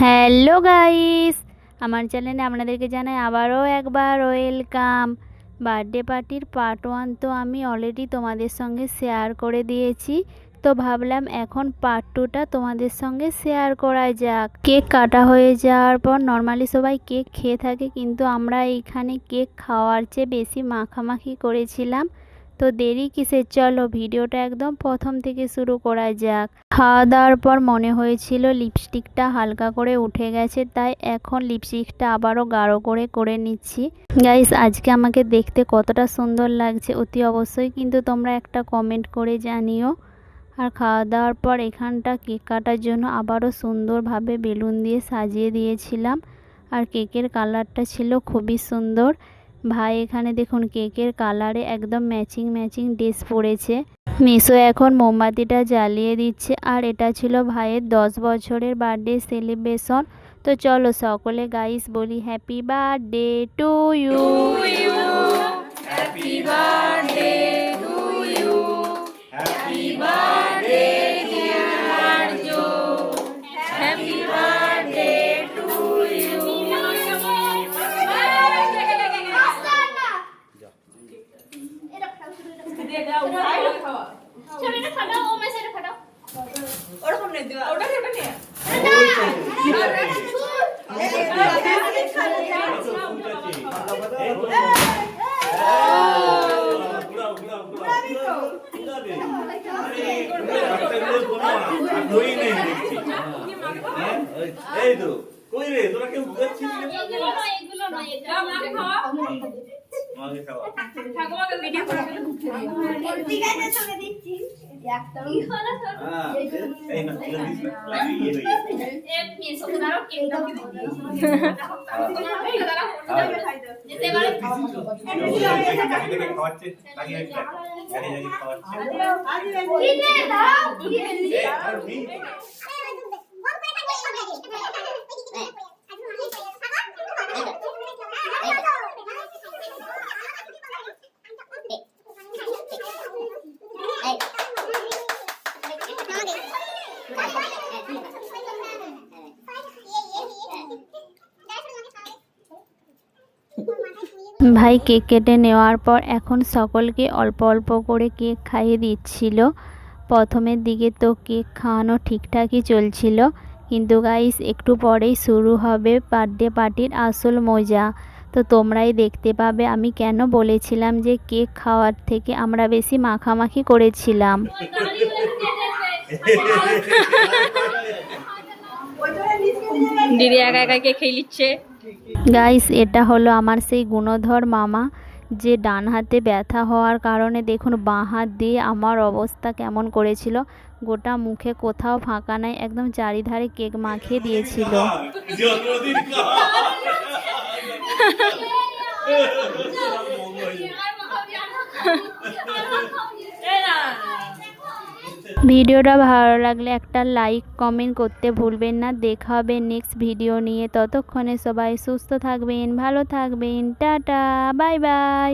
Hello guys, আমার চ্যানেলে আপনাদেরকে জানাই আবারও একবার ওয়েলকাম। বার্থডে পার্টির পার্ট ওয়ান তো আমি অলরেডি তোমাদের সঙ্গে শেয়ার করে দিয়েছি। তো ভাবলাম এখন পার্ট টুটা তোমাদের সঙ্গে শেয়ার করা যাক। কেক কাটা হয়ে যাওয়ার পর নর্মালি সবাই কেক খেয়ে থাকে, কিন্তু আমরা এইখানে কেক খাওয়ার চেয়ে বেশি মাখামাখি করেছিলাম। তো দেরি কিসের? চলো ভিডিওটা একদম প্রথম থেকে শুরু করা যাক। খাওয়া দাওয়ার পর মনে হয়েছিল লিপস্টিকটা হালকা করে উঠে গেছে, তাই এখন লিপস্টিকটা আবারও গাঢ় করে করে নিচ্ছি। গাইস আজকে আমাকে দেখতে কতটা সুন্দর লাগছে, অতি অবশ্যই কিন্তু তোমরা একটা কমেন্ট করে জানিও। আর খাওয়া দাওয়ার পর এখানটা কেক কাটার জন্য আবারও সুন্দরভাবে বেলুন দিয়ে সাজিয়ে দিয়েছিলাম। আর কেকের কালারটা ছিল খুবই সুন্দর। ভাই, এখানে দেখুন কেকের কালারে একদম ম্যাচিং ম্যাচিং ড্রেস পরেছে। মিশো এখন মোমবাতিটা জ্বালিয়ে দিচ্ছে। আর এটা ছিল ভাইয়ের দশ বছরের বার্থডে সেলিব্রেশন তো চলো সকলে গাইস বলি হ্যাপি বার্থডে টু ইউ ওরকম ওটা ওটা নিয়ে এই তো কই রে তোরা কেউ বুঝাচ্ছিস দাও খাওয়া আমাকে খাওয়া হ্যাঁ এই না তুই না লাগিয়ে হয়ে যাবে খাওয়াচ্ছে লাগিয়ে হচ্ছে গাড়ি গাড়ি খাওয়াচ্ছে এই আর নেই ভাই কেক কেটে নেওয়ার পর এখন সকলকে অল্প অল্প করে কেক খাইয়ে দিচ্ছিল। প্রথমের দিকে তো কেক খাওয়ানো ঠিকঠাকই চলছিল, কিন্তু গাইস একটু পরেই শুরু হবে বার্থডে পার্টির আসল মজা। তো তোমরাই দেখতে পাবে, আমি কেন বলেছিলাম যে কেক খাওয়ার থেকে আমরা বেশি মাখামাখি করেছিলাম। দিদি একা একা কে খেয়ে নিচ্ছে। গাইস এটা হলো আমার সেই গুণধর মামা যে ডান হাতে ব্যথা হওয়ার কারণে দেখুন বাঁ হাত দিয়ে আমার অবস্থা কেমন করেছিল গোটা মুখে কোথাও ফাঁকা নাই একদম চারিধারে কেক মাখিয়ে দিয়েছিল ভিডিওটা ভালো লাগলে একটা লাইক, কমেন্ট করতে ভুলবেন না। দেখা হবে নেক্সট ভিডিও নিয়ে। ততক্ষণে সবাই সুস্থ থাকবেন, ভালো থাকবেন। Tata bye bye